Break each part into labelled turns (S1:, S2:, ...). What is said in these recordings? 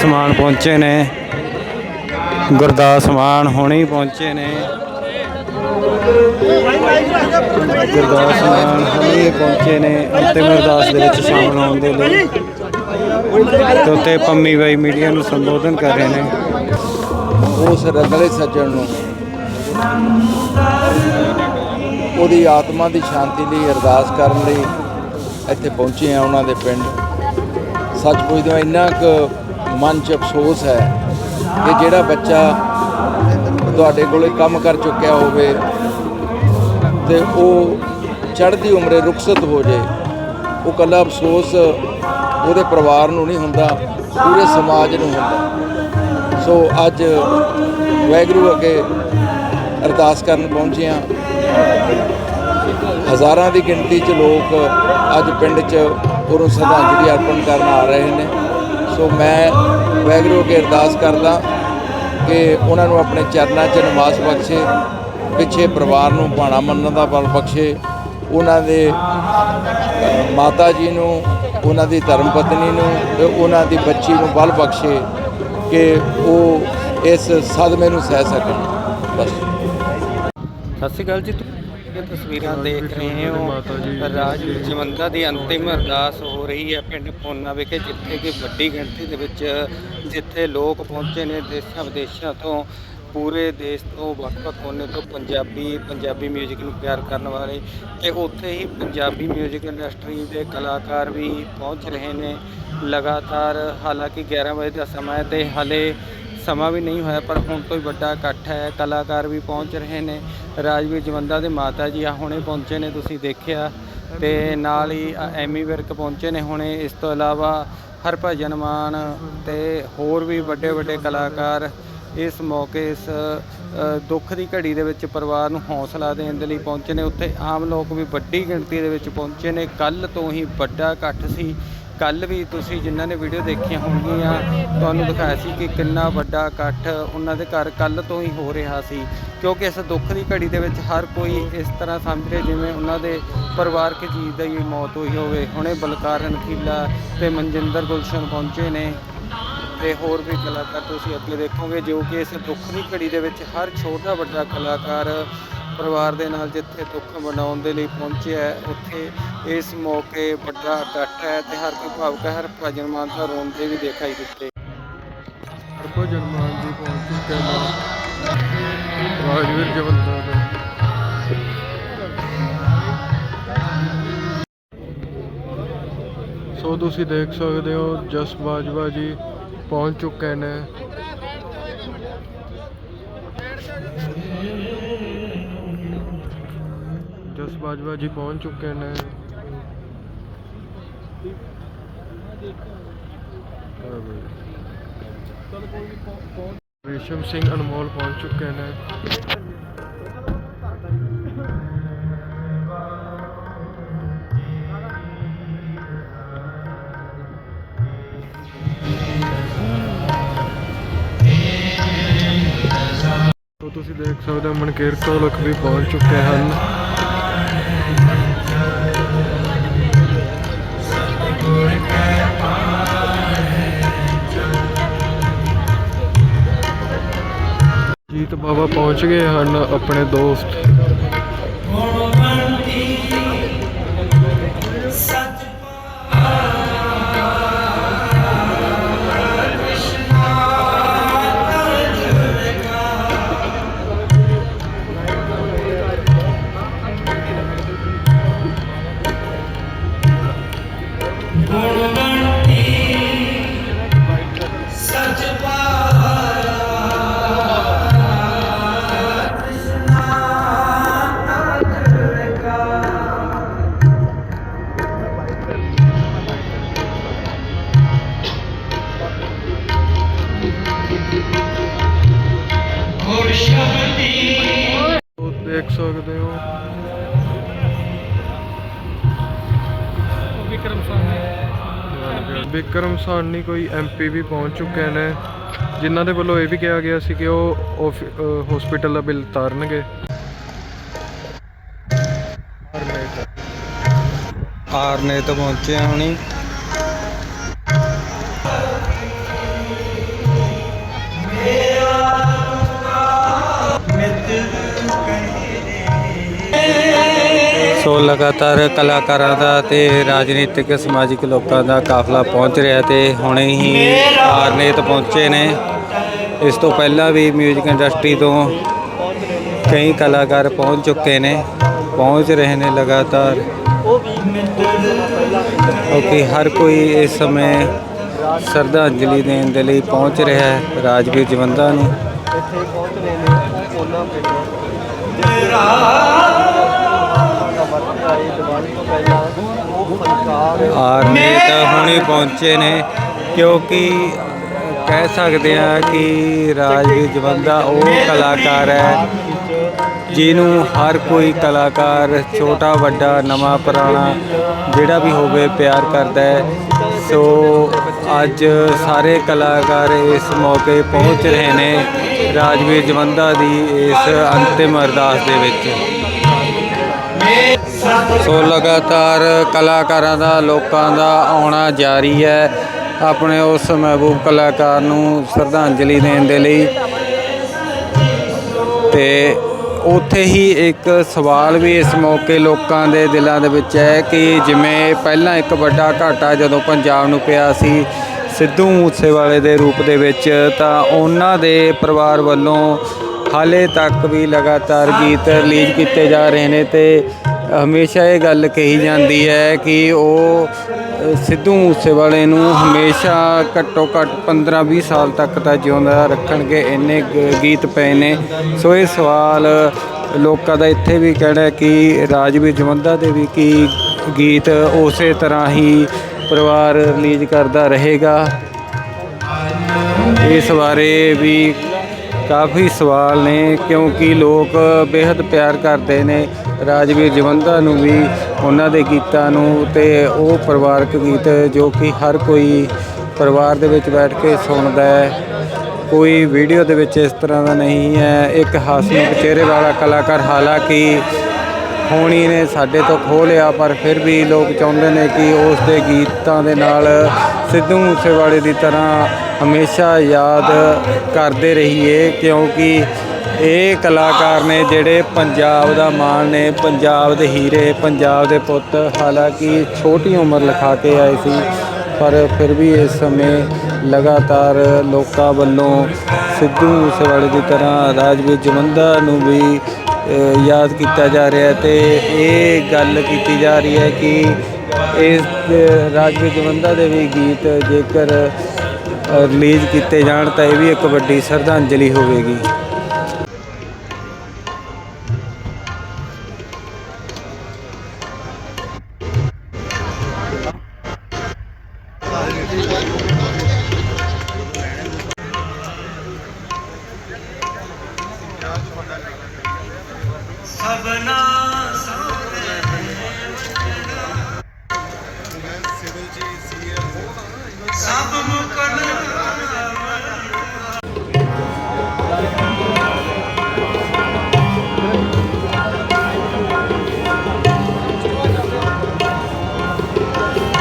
S1: ਸਮਾਨ ਪਹੁੰਚੇ ਨੇ। ਗੁਰਦਾਸ ਮਾਨ ਹੁਣੇ ਪਹੁੰਚੇ ਨੇ। ਗੁਰਦਾਸ ਮਾਨ ਹੁਣੇ ਪਹੁੰਚੇ ਨੇ। ਅੰਤਿਮ ਅਰਦਾਸ ਦੇ ਵਿੱਚ ਸ਼ਾਮਲ ਹੋਣ ਦੇ ਲਈ। ਤੇ ਉੱਤੇ ਪੰਮੀ ਬਾਈ ਮੀਡੀਆ ਨੂੰ ਸੰਬੋਧਨ ਕਰ ਰਹੇ ਨੇ।
S2: ਉਸ ਰਗਲੇ ਸੱਜਣ ਨੂੰ। ਉਹਦੀ ਆਤਮਾ ਦੀ ਸ਼ਾਂਤੀ ਲਈ, ਅਰਦਾਸ ਕਰਨ ਲਈ ਇੱਥੇ ਪਹੁੰਚੇ ਆ ਉਹਨਾਂ ਦੇ ਪਿੰਡ। ਸੱਚ ਪੁੱਛਦੇ ਇੰਨਾ ਕੁ ਮਨ 'ਚ ਅਫਸੋਸ ਹੈ ਕਿ ਜਿਹੜਾ ਬੱਚਾ ਤੁਹਾਡੇ ਕੋਲੇ ਕੰਮ ਕਰ ਚੁੱਕਿਆ ਹੋਵੇ ਤੇ ਉਹ ਚੜ੍ਹਦੀ ਉਮਰੇ ਰੁਖਸਤ ਹੋ ਜੇ, ਉਹ ਕੱਲਾ ਅਫਸੋਸ ਉਹਦੇ ਪਰਿਵਾਰ ਨੂੰ ਨਹੀਂ ਹੁੰਦਾ, ਪੂਰੇ ਸਮਾਜ ਨੂੰ ਹੁੰਦਾ। ਸੋ ਅੱਜ ਵੈਗਰੂ ਅੱਗੇ ਅਰਦਾਸ ਕਰਨ ਪਹੁੰਚੇ ਹਾਂ। ਹਜ਼ਾਰਾਂ ਦੀ ਗਿਣਤੀ 'ਚ ਲੋਕ ਅੱਜ ਪਿੰਡ 'ਚ ਉਹਨੂੰ ਸ਼ਰਧਾਂਜਲੀ ਅਰਪਣ ਕਰਨ ਆ ਰਹੇ ਨੇ। ਸੋ ਮੈਂ ਵੈਗਰੂ ਕੇ ਅਰਦਾਸ ਕਰਦਾ ਕਿ ਉਹਨਾਂ ਨੂੰ ਆਪਣੇ ਚਰਨਾਂ 'ਚ ਨਿਵਾਸ ਬਖਸ਼ੇ, ਪਿੱਛੇ ਪਰਿਵਾਰ ਨੂੰ ਭਾਣਾ ਮੰਨਣ ਦਾ ਬਲ ਬਖਸ਼ੇ। ਉਹਨਾਂ ਦੇ ਮਾਤਾ ਜੀ ਨੂੰ, ਉਹਨਾਂ ਦੀ ਧਰਮ ਪਤਨੀ ਨੂੰ ਤੇ ਉਹਨਾਂ ਦੀ ਬੱਚੀ ਨੂੰ ਬਲ ਬਖਸ਼ੇ ਕਿ ਉਹ ਇਸ ਸਦਮੇ ਨੂੰ ਸਹਿ ਸਕਣ। ਬਸ।
S1: ਸਤਿ ਸ਼੍ਰੀ ਅਕਾਲ ਜੀ ਤੁਸੀਂ ਇਹ ਤਸਵੀਰਾਂ ਦੇਖ ਰਹੇ ਹੋ ਰਾਜ ਜਵੰਦਾ ਦੀ ਅੰਤਿਮ ਅਰਦਾਸ ਹੋ ਰਹੀ ਹੈ ਪਿੰਡ ਪੋਨਾ ਵਿਖੇ ਜਿੱਥੇ ਕਿ ਵੱਡੀ ਗਿਣਤੀ ਦੇ ਵਿੱਚ ਜਿੱਥੇ ਲੋਕ ਪਹੁੰਚੇ ਨੇ ਦੇਸ਼ਾਂ ਵਿਦੇਸ਼ਾਂ ਤੋਂ ਪੂਰੇ ਦੇਸ਼ ਤੋਂ ਵੱਖ-ਵੱਖ ਕੋਨੇ ਤੋਂ ਪੰਜਾਬੀ ਪੰਜਾਬੀ 뮤직 ਨੂੰ ਪਿਆਰ ਕਰਨ ਵਾਲੇ ਤੇ ਉੱਥੇ ਹੀ ਪੰਜਾਬੀ 뮤직 ਇੰਡਸਟਰੀ ਦੇ ਕਲਾਕਾਰ ਵੀ ਪਹੁੰਚ ਰਹੇ ਨੇ ਲਗਾਤਾਰ ਹਾਲਾਂਕਿ 11 ਵਜੇ ਦਾ ਸਮਾਂ ਹੈ ਤੇ ਹਲੇ ਸਮਾਂ ਵੀ ਨਹੀਂ ਹੋਇਆ, ਪਰ ਹੁਣ ਤੋਂ ਹੀ ਵੱਡਾ ਇਕੱਠ ਹੈ। ਕਲਾਕਾਰ ਵੀ ਪਹੁੰਚ ਰਹੇ ਨੇ। ਰਾਜਵੀਰ ਜਵੰਦਾ ਦੇ ਮਾਤਾ ਜੀ ਆ, ਹੁਣੇ ਪਹੁੰਚੇ ਨੇ, ਤੁਸੀਂ ਦੇਖਿਆ। ਤੇ ਨਾਲ ਹੀ ਐਮੀ ਵਿਰਕ ਪਹੁੰਚੇ ਨੇ ਹੁਣੇ। ਇਸ ਤੋਂ ਇਲਾਵਾ ਹਰਭਜਨ ਮਾਨ ਤੇ ਹੋਰ ਵੀ ਵੱਡੇ ਵੱਡੇ ਕਲਾਕਾਰ ਇਸ ਮੌਕੇ, ਇਸ ਦੁੱਖ ਦੀ ਘੜੀ ਦੇ ਵਿੱਚ ਪਰਿਵਾਰ ਨੂੰ ਹੌਸਲਾ ਦੇਣ ਦੇ ਲਈ ਪਹੁੰਚੇ ਨੇ। ਉੱਥੇ ਆਮ ਲੋਕ ਵੀ ਵੱਡੀ ਗਿਣਤੀ ਦੇ ਵਿੱਚ ਪਹੁੰਚੇ ਨੇ। ਕੱਲ ਤੋਂ ਹੀ ਵੱਡਾ ਇਕੱਠ ਸੀ। ਕੱਲ ਵੀ ਤੁਸੀਂ ਜਿਨ੍ਹਾਂ ਨੇ ਵੀਡੀਓ ਦੇਖੀਆਂ ਹੋਣਗੀਆਂ, ਤੁਹਾਨੂੰ ਦਿਖਾਇਆ ਸੀ ਕਿ ਕਿੰਨਾ ਵੱਡਾ ਇਕੱਠ ਉਹਨਾਂ ਦੇ ਘਰ ਕੱਲ ਤੋਂ ਹੀ ਹੋ ਰਿਹਾ ਸੀ। ਕਿਉਂਕਿ ਇਸ ਦੁੱਖ ਦੀ ਘੜੀ ਦੇ ਵਿੱਚ ਹਰ ਕੋਈ ਇਸ ਤਰ੍ਹਾਂ ਸਮਝ ਰਿਹਾ ਜਿਵੇਂ ਉਹਨਾਂ ਦੇ ਪਰਿਵਾਰਕ ਜੀ ਦੀ ਮੌਤ ਹੋਈ ਹੋਵੇ। ਹੁਣੇ ਬਲਕਾਰ ਰਣਖੀਲਾ ਤੇ ਮਨਜਿੰਦਰ ਗੁਲਸ਼ਨ ਪਹੁੰਚੇ ਨੇ ਤੇ ਹੋਰ ਵੀ ਕਲਾਕਾਰ ਤੁਸੀਂ ਅੱਗੇ ਦੇਖੋਗੇ, ਜੋ ਕਿ ਇਸ ਦੁੱਖ ਦੀ ਘੜੀ ਦੇ ਵਿੱਚ ਹਰ ਛੋਟਾ ਵੱਡਾ ਕਲਾਕਾਰ ਪਰਿਵਾਰ ਦੇ ਨਾਲ ਜਿੱਥੇ ਦੁੱਖ ਮਨਾਉਣ ਦੇ ਲਈ ਪਹੁੰਚਿਆ ਹੈ, ਉੱਥੇ ਇਸ ਮੌਕੇ ਵੱਡਾ ਇਕੱਠ ਹੈ ਤੇ ਹਰ ਕੋਈ ਭਾਵੁਕ ਹੈ, ਹਰ ਭਜਨ ਮਾਨ ਦਾ ਰੋਂਦੇ ਵੀ ਦਿਖਾਈ ਦਿੱਤੇ।
S3: ਹਰਭਜਨ ਮਾਨ ਜੀ ਪਹੁੰਚ ਚੁੱਕੇ ਨੇ ਰਾਜਵੀਰ ਜਵੰਦਾ ਦੇ ਸੋ ਤੁਸੀਂ ਦੇਖ ਸਕਦੇ ਹੋ, ਜਸ ਬਾਜਵਾ ਜੀ ਪਹੁੰਚ ਚੁੱਕੇ ਨੇ। ਜਸ ਬਾਜਵਾ ਜੀ ਪਹੁੰਚ ਚੁੱਕੇ ਨੇ। ਰੇਸ਼ਮ ਸਿੰਘ ਅਨਮੋਲ ਪਹੁੰਚ ਚੁੱਕੇ ਨੇ। ਤੁਸੀਂ ਦੇਖ ਸਕਦੇ ਹੋ ਮਨਕੀਰ ਢੋਲਕ ਵੀ ਪਹੁੰਚ ਚੁੱਕੇ ਹਨ। ਜੀਤ ਬਾਬਾ ਪਹੁੰਚ ਗਏ ਹਨ ਆਪਣੇ ਦੋਸਤ ਉਹ ਦੇਖ ਸਕਦੇ ਹੋ। ਵਿਕਰਮ ਸਾਹਮਣੇ ਵਿਕਰਮ ਸਾਨੀ ਕੋਈ ਐਮਪੀ ਵੀ ਪਹੁੰਚ ਚੁੱਕੇ ਨੇ। ਜਿਨ੍ਹਾਂ ਦੇ ਵੱਲੋਂ ਇਹ ਵੀ ਕਿਹਾ ਗਿਆ ਸੀ ਕਿ ਉਹ ਹਸਪੀਟਲ ਦਾ ਬਿੱਲ ਤਾਰਨਗੇ
S1: ਆਰਨੇ ਤੋਂ ਪਹੁੰਚੇ ਆ ਹੁਣੀ। ਸੋ ਲਗਾਤਾਰ ਕਲਾਕਾਰਾਂ ਦਾ ਤੇ ਰਾਜਨੀਤਿਕ, ਸਮਾਜਿਕ ਲੋਕਾਂ ਦਾ ਕਾਫਲਾ ਪਹੁੰਚ ਰਿਹਾ ਤੇ ਹੁਣੇ ਹੀ ਆਰਨੇਤ ਪਹੁੰਚੇ ਨੇ। ਇਸ ਤੋਂ ਪਹਿਲਾਂ ਵੀ 뮤직 ਇੰਡਸਟਰੀ ਤੋਂ ਕਈ ਕਲਾਕਾਰ ਪਹੁੰਚ ਚੁੱਕੇ ਨੇ, ਪਹੁੰਚ ਰਹੇ ਨੇ ਲਗਾਤਾਰ। ਕਿਉਂਕਿ ਹਰ ਕੋਈ ਇਸ ਸਮੇਂ ਸ਼ਰਧਾਂਜਲੀ ਦੇਣ ਦੇ ਲਈ ਪਹੁੰਚ ਰਿਹਾ ਹੈ, ਰਾਜਵੀਰ ਜਵੰਦਾ ਨੂੰ। ਆਰਮੀ ਤਾਂ ਹੁਣੇ ਪਹੁੰਚੇ ਨੇ, ਕਿਉਂਕਿ ਕਹਿ ਸਕਦੇ ਆ ਕਿ ਰਾਜਵੀਰ ਜਵੰਦਾ ਉਹ ਕਲਾਕਾਰ ਹੈ, ਜਿਹਨੂੰ ਹਰ ਕੋਈ ਕਲਾਕਾਰ ਛੋਟਾ, ਵੱਡਾ, ਨਵਾਂ, ਪੁਰਾਣਾ ਜਿਹੜਾ ਵੀ ਹੋਵੇ ਪਿਆਰ ਕਰਦਾ ਹੈ। ਸੋ ਅੱਜ ਸਾਰੇ ਕਲਾਕਾਰ ਇਸ ਮੌਕੇ ਪਹੁੰਚ ਰਹੇ ਨੇ ਰਾਜਵੀਰ ਜਵੰਦਾ ਦੀ ਇਸ ਅੰਤਿਮ ਅਰਦਾਸ ਦੇ ਵਿੱਚ। ਸੋ ਲਗਾਤਾਰ ਕਲਾਕਾਰਾਂ ਦਾ, ਲੋਕਾਂ ਦਾ ਆਉਣਾ ਜਾਰੀ ਹੈ। ਆਪਣੇ ਉਸ ਮਹਿਬੂਬ ਕਲਾਕਾਰ ਨੂੰ ਸ਼ਰਧਾਂਜਲੀ ਦੇਣ ਦੇ ਲਈ। ਤੇ ਉੱਥੇ ਹੀ ਇੱਕ ਸਵਾਲ ਵੀ ਇਸ ਮੌਕੇ ਲੋਕਾਂ ਦੇ ਦਿਲਾਂ ਦੇ ਵਿੱਚ ਹੈ ਕਿ ਜਿਵੇਂ ਪਹਿਲਾਂ ਇੱਕ ਵੱਡਾ ਘਾਟਾ ਜਦੋਂ ਪੰਜਾਬ ਨੂੰ ਪਿਆ ਸੀ, ਸਿੱਧੂ ਮੂਸੇਵਾਲੇ ਦੇ ਰੂਪ ਦੇ ਵਿੱਚ, ਤਾਂ ਉਹਨਾਂ ਦੇ ਪਰਿਵਾਰ ਵੱਲੋਂ ਹਾਲੇ ਤੱਕ ਵੀ ਲਗਾਤਾਰ ਗੀਤ ਰਿਲੀਜ਼ ਕੀਤੇ ਜਾ ਰਹੇ ਨੇ ਤੇ ਹਮੇਸ਼ਾ ਇਹ ਗੱਲ ਕਹੀ ਜਾਂਦੀ ਹੈ ਕਿ ਉਹ ਸਿੱਧੂ ਮੂਸੇਵਾਲੇ ਨੂੰ ਹਮੇਸ਼ਾ ਘੱਟੋ ਘੱਟ 15-20 ਸਾਲ ਤੱਕ ਤਾਂ ਜਿਉਂਦਾ ਰੱਖਣਗੇ, ਇੰਨੇ ਗ- ਗੀਤ ਪਏ ਨੇ। ਸੋ ਇਹ ਸਵਾਲ ਲੋਕਾਂ ਦਾ ਇੱਥੇ ਵੀ ਕਹਿਣਾ ਕਿ ਰਾਜਵੀਰ ਜਵੰਦਾ ਦੇ ਵੀ ਕੀ ਗੀਤ ਉਸੇ ਤਰ੍ਹਾਂ ਹੀ ਪਰਿਵਾਰ ਰਿਲੀਜ਼ ਕਰਦਾ ਰਹੇਗਾ। ਇਸ ਬਾਰੇ ਵੀ ਕਾਫੀ ਸਵਾਲ ਨੇ, ਕਿਉਂਕਿ ਲੋਕ ਬੇहद ਪਿਆਰ ਕਰਦੇ ਨੇ। ਰਾਜਵੀਰ ਜਵੰਦਾ ਨੂੰ ਵੀ, ਉਹਨਾਂ ਦੇ ਗੀਤਾਂ ਨੂੰ ਤੇ ਉਹ ਪਰਿਵਾਰਕ ਗੀਤ ਜੋ ਕਿ ਹਰ ਕੋਈ ਪਰਿਵਾਰ ਦੇ ਵਿੱਚ ਬੈਠ ਕੇ ਸੁਣਦਾ ਹੈ। ਕੋਈ ਵੀਡੀਓ ਦੇ ਵਿੱਚ ਇਸ ਤਰ੍ਹਾਂ ਦਾ ਨਹੀਂ ਹੈ। ਇੱਕ ਹਾਸਮੁਖ ਚਿਹਰੇ ਵਾਲਾ ਕਲਾਕਾਰ ਹਾਲਾਂਕਿ ਹੋਣੀ ਨੇ ਸਾਡੇ ਤੋਂ ਖੋਹ ਲਿਆ, ਪਰ ਫਿਰ ਵੀ ਲੋਕ ਚਾਹੁੰਦੇ ਨੇ ਕਿ ਉਸ ਦੇ ਗੀਤਾਂ ਦੇ ਨਾਲ ਸਿੱਧੂ ਮੂਸੇਵਾਲੇ ਦੀ ਤਰ੍ਹਾਂ ਹਮੇਸ਼ਾ ਯਾਦ ਕਰਦੇ ਰਹੀਏ ਕਿਉਂਕਿ ਇਹ ਕਲਾਕਾਰ ਨੇ ਜਿਹੜੇ ਪੰਜਾਬ ਦਾ ਮਾਣ ਨੇ, ਪੰਜਾਬ ਦੇ ਹੀਰੇ, ਪੰਜਾਬ ਦੇ ਪੁੱਤ, ਹਾਲਾਂਕਿ ਛੋਟੀ ਉਮਰ ਲਿਖਾ ਕੇ ਆਏ ਸੀ, ਪਰ ਫਿਰ ਵੀ ਇਸ ਸਮੇਂ ਲਗਾਤਾਰ ਲੋਕਾਂ ਵੱਲੋਂ ਸਿੱਧੂ ਮੂਸੇਵਾਲੇ ਦੀ ਤਰ੍ਹਾਂ ਰਾਜਵੀਰ ਜਵੰਦਾ ਨੂੰ ਵੀ ਯਾਦ ਕੀਤਾ ਜਾ ਰਿਹਾ ਹੈ ਤੇ ਇਹ ਗੱਲ ਕੀਤੀ ਜਾ ਰਹੀ ਹੈ ਕਿ ਇਸ ਰਾਜਵੀਰ ਜਵੰਦਾ ਦੇ ਵੀ ਗੀਤ ਜੇਕਰ ਰਿਲੀਜ਼ ਕੀਤੇ ਜਾਣ ਤਾਂ ਇਹ ਵੀ ਇੱਕ ਵੱਡੀ ਸ਼ਰਧਾਂਜਲੀ ਹੋਵੇਗੀ।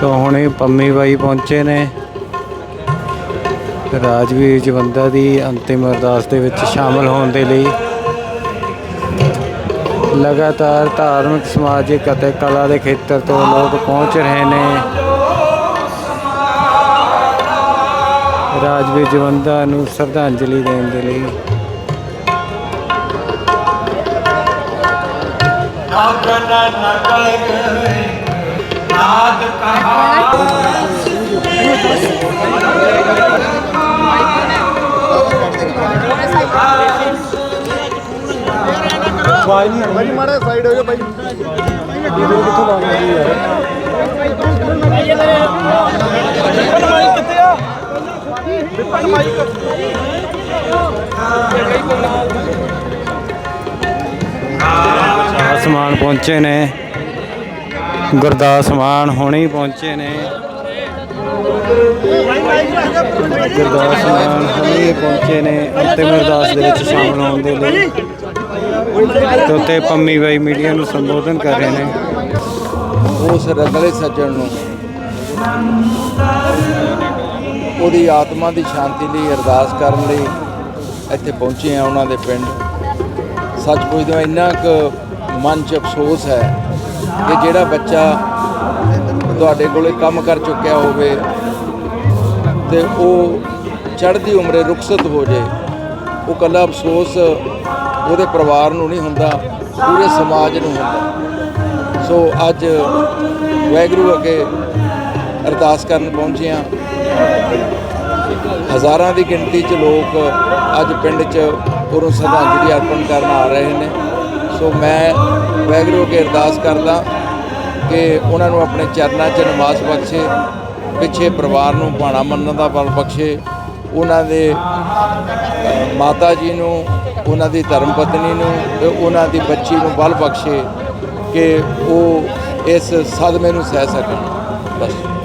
S1: ਤੋ ਹੁਣੇ ਪੰਮੀ ਬਾਈ ਪਹੁੰਚੇ ਨੇ। ਰਾਜਵੀਰ ਜਵੰਦਾ ਦੀ ਅੰਤਿਮ ਅਰਦਾਸ ਦੇ ਵਿੱਚ ਸ਼ਾਮਲ ਹੋਣ ਦੇ ਲਈ। ਲਗਾਤਾਰ ਧਾਰਮਿਕ ਸਮਾਜਿਕ ਅਤੇ ਕਲਾ ਦੇ ਖੇਤਰ ਤੋਂ ਲੋਕ ਪਹੁੰਚ ਰਹੇ ਨੇ। ਰਾਜਵੀਰ ਜਵੰਦਾ ਨੂੰ ਸ਼ਰਧਾਂਜਲੀ ਦੇਣ ਦੇ ਲਈ।
S3: ਭਾਈ ਮਾੜਾ ਸਾਈਡ ਹੋ ਜਾ ਭਾਈ। ਵੀਡੀਓ ਕਿੱਥੋਂ ਲਾਉਣੀ ਯਾਰ
S1: ਸਮਾਨ ਪਹੁੰਚੇ ਨੇ। ਗੁਰਦਾਸ ਮਾਨ ਹੁਣੇ ਪਹੁੰਚੇ ਨੇ। ਗੁਰਦਾਸ ਮਾਨ ਹੁਣੀ ਪਹੁੰਚੇ ਨੇ ਅੰਤਿਮ ਅਰਦਾਸ ਦੇ ਵਿੱਚ ਸ਼ਾਮਲ ਹੋਣ ਦੇ ਲਈ ਤੇ ਉੱਤੇ ਪੰਮੀ ਬਾਈ ਮੀਡੀਆ ਨੂੰ ਸੰਬੋਧਨ ਕਰ ਰਹੇ ਨੇ।
S2: ਉਸ ਰਗਲੇ ਸੱਜਣ ਨੂੰ। ਉਹਦੀ ਆਤਮਾ ਦੀ ਸ਼ਾਂਤੀ ਲਈ, ਅਰਦਾਸ ਕਰਨ ਲਈ ਇੱਥੇ ਪਹੁੰਚੇ ਆ ਉਹਨਾਂ ਦੇ ਪਿੰਡ। ਸੱਚ ਪੁੱਛਦੇ ਇੰਨਾ ਕੁ ਮਨ 'ਚ ਅਫਸੋਸ ਹੈ ਕਿ ਜਿਹੜਾ ਬੱਚਾ ਤੁਹਾਡੇ ਕੋਲੇ ਕੰਮ ਕਰ ਚੁੱਕਿਆ ਹੋਵੇ ਤੇ ਉਹ ਚੜ੍ਹਦੀ ਉਮਰੇ ਰੁਖਸਤ ਹੋ ਜੇ ਉਹ ਕੱਲਾ ਅਫਸੋਸ ਉਹਦੇ ਪਰਿਵਾਰ ਨੂੰ ਨਹੀਂ ਹੁੰਦਾ, ਪੂਰੇ ਸਮਾਜ ਨੂੰ ਹੁੰਦਾ। ਸੋ ਅੱਜ ਵਾਹਿਗੁਰੂ ਅੱਗੇ ਅਰਦਾਸ ਕਰਨ ਪਹੁੰਚੇ ਹਾਂ। ਹਜ਼ਾਰਾਂ ਦੀ ਗਿਣਤੀ 'ਚ ਲੋਕ ਅੱਜ ਪਿੰਡ 'ਚ ਉਹਨੂੰ ਸ਼ਰਧਾਂਜਲੀ ਅਰਪਣ ਕਰਨ ਆ ਰਹੇ ਨੇ। ਸੋ ਮੈਂ ਵੈਗਰੂ ਕੇ ਅਰਦਾਸ ਕਰਦਾ ਕਿ ਉਹਨਾਂ ਨੂੰ ਆਪਣੇ ਚਰਨਾਂ 'ਚ ਨਿਵਾਸ ਬਖਸ਼ੇ, ਪਿੱਛੇ ਪਰਿਵਾਰ ਨੂੰ ਭਾਣਾ ਮੰਨਣ ਦਾ ਬਲ ਬਖਸ਼ੇ, ਉਹਨਾਂ ਦੇ ਮਾਤਾ ਜੀ ਨੂੰ, ਉਹਨਾਂ ਦੀ ਧਰਮ ਪਤਨੀ ਨੂੰ ਤੇ ਉਹਨਾਂ ਦੀ ਬੱਚੀ ਨੂੰ ਬਲ ਬਖਸ਼ੇ ਕਿ ਉਹ ਇਸ ਸਦਮੇ ਨੂੰ ਸਹਿ ਸਕਣ। ਬਸ।